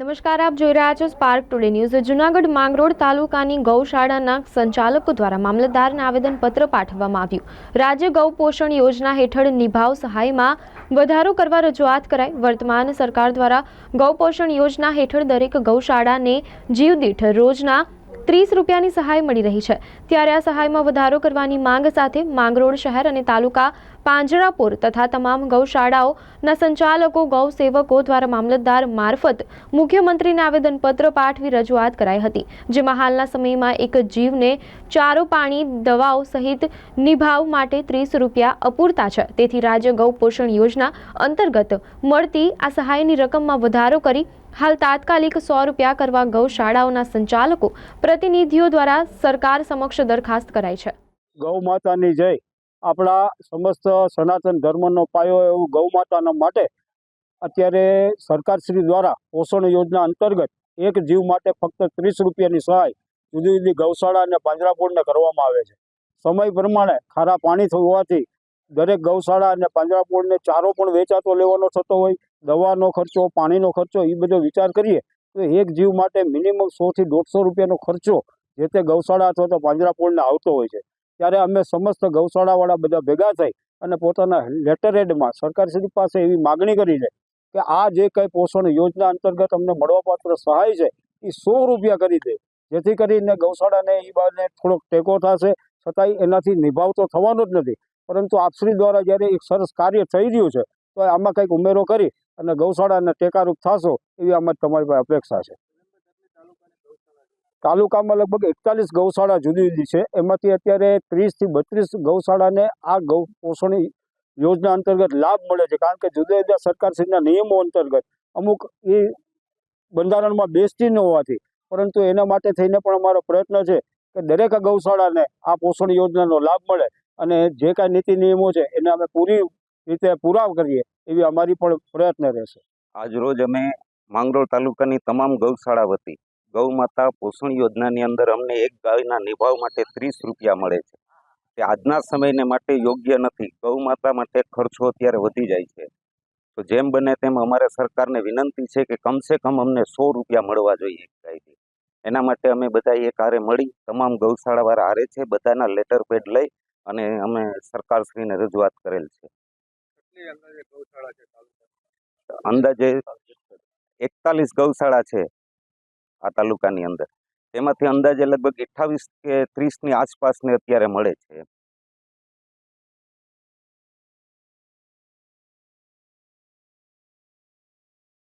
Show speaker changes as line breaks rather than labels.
નમસ્કાર, આપ જોઈ રહ્યા છો Spark Today News Junagadh Mangrol તાલુકાની ગૌશાળાના સંચાલકો દ્વારા મામલતદારને આવેદનપત્ર પાઠવવામાં આવ્યું. રાજ્ય ગૌ પોષણ યોજના હેઠળ નિભાવ સહાયમાં વધારો કરવા રજૂઆત કરાઈ. વર્તમાન સરકાર દ્વારા ગૌ પોષણ યોજના હેઠળ દરેક ગૌશાળાને જીવદીઠ રોજના ત્રીસ રૂપિયાની સહાય મળી રહી છે. ત્યારે આ સહાયમાં વધારો કરવાની માંગ સાથે માંગરોળ શહેર અને તાલુકા પાંજરાપોર તથા તમામ ગૌશાળાઓના સંચાલકો ગૌ સેવકો દ્વારા મામલતદાર મારફત મુખ્યમંત્રીને આવેદનપત્ર પાઠવી રજૂઆત કરાઈ હતી, જેમાં હાલના સમયમાં એક જીવને ચારો પાણી દવાઓ સહિત નિભાવ માટે ત્રીસ રૂપિયા અપૂરતા છે. તેથી રાજ્ય ગૌ પોષણ યોજના અંતર્ગત મળતી આ સહાયની રકમમાં વધારો કરી હાલ તાત્કાલિક સો રૂપિયા કરવા ગૌશાળાઓના સંચાલકો પ્રતિનિધિઓ દ્વારા સરકાર સમક્ષ દરખાસ્ત કરાઈ છે.
ગૌ માતાની જય. આપણા સમસ્ત સનાતન ધર્મનો પાયો એવું ગૌ માતાના માટે અત્યારે સરકારશ્રી દ્વારા પોષણ યોજના અંતર્ગત એક જીવ માટે ફક્ત ત્રીસ રૂપિયાની સહાય જુદી જુદી ગૌશાળા અને પાંજરાપોળને કરવામાં આવે છે. સમય પ્રમાણે ખારા પાણી હોવાથી દરેક ગૌશાળા અને પાંજરાપોળને ચારો પણ વેચાતો લેવાનો થતો હોય દવાનો ખર્ચો, પાણીનો ખર્ચો એ બધો વિચાર કરીએ, તો એક જીવ માટે મિનિમમ સોથી દોઢસો રૂપિયાનો ખર્ચો જે તે ગૌશાળા અથવા તો પાંજરાપોળને આવતો હોય છે. ત્યારે અમે સમસ્ત ગૌશાળાવાળા બધા ભેગા થઈ અને પોતાના લેટર હેડમાં સરકારશ્રી પાસે એવી માગણી કરી છે કે આ જે કંઈ પોષણ યોજના અંતર્ગત અમને મળવાપાત્ર સહાય છે, એ સો રૂપિયા કરી દે. જેથી કરીને ગૌશાળાને એ બાને થોડોક ટેકો થશે, છતાંય એનાથી નિભાવ તો થવાનો જ નથી. પરંતુ આપશ્રી દ્વારા જ્યારે એક સરસ કાર્ય થઈ રહ્યું છે તો આમાં કંઈક ઉમેરો કરી અને ગૌશાળાને ટેકારૂપ થશો એવી આમાં તમારી પાસે અપેક્ષા છે. તાલુકામાં લગભગ એકતાલીસ ગૌશાળા જુદી જુદી છે. એમાંથી અત્યારે ત્રીસથી બત્રીસ ગૌશાળાને આ ગૌ પોષણ યોજના અંતર્ગત લાભ મળે છે. કારણ કે જુદા જુદા સરકારશ્રીના નિયમો અંતર્ગત અમુક એ બંધારણમાં બેસતી ન હોવાથી, પરંતુ એના માટે થઈને પણ અમારો પ્રયત્ન છે કે દરેક ગૌશાળાને આ પોષણ યોજનાનો લાભ મળે અને જે કાંઈ નીતિ નિયમો છે એને અમે પૂરી રીતે પુરાવ કરીએ, એવી અમારી પણ પ્રયત્ન રહેશે.
આજરોજ અમે માંગરોળ તાલુકાની તમામ ગૌશાળા વતી ગૌ માતા પોષણ યોજનાની અંદર અમને એક ગાયના નિભાવ માટે ત્રીસ રૂપિયા મળે છે. તે આજના સમયને માટે યોગ્ય નથી. ગૌ માતા માટે ખર્ચો અત્યારે વધી જાય છે. તો જેમ બને તેમ અમારે સરકારને વિનંતી છે કે કમસે કમ અમને સો રૂપિયા મળવા જોઈએ એક ગાયથી. એના માટે અમે બધા એક હારે મળી તમામ ગૌશાળાવાળા હારે છે, બધાના લેટર પેડ લઈ અને અમે સરકારશ્રીને રજૂઆત કરેલ છે. અંદાજે એકતાલીસ ગૌશાળા છે આ તાલુકાની અંદર. તેમાંથી અંદાજે લગભગ અઠ્ઠાવીસ કે ત્રીસની આસપાસને અત્યારે મળે છે.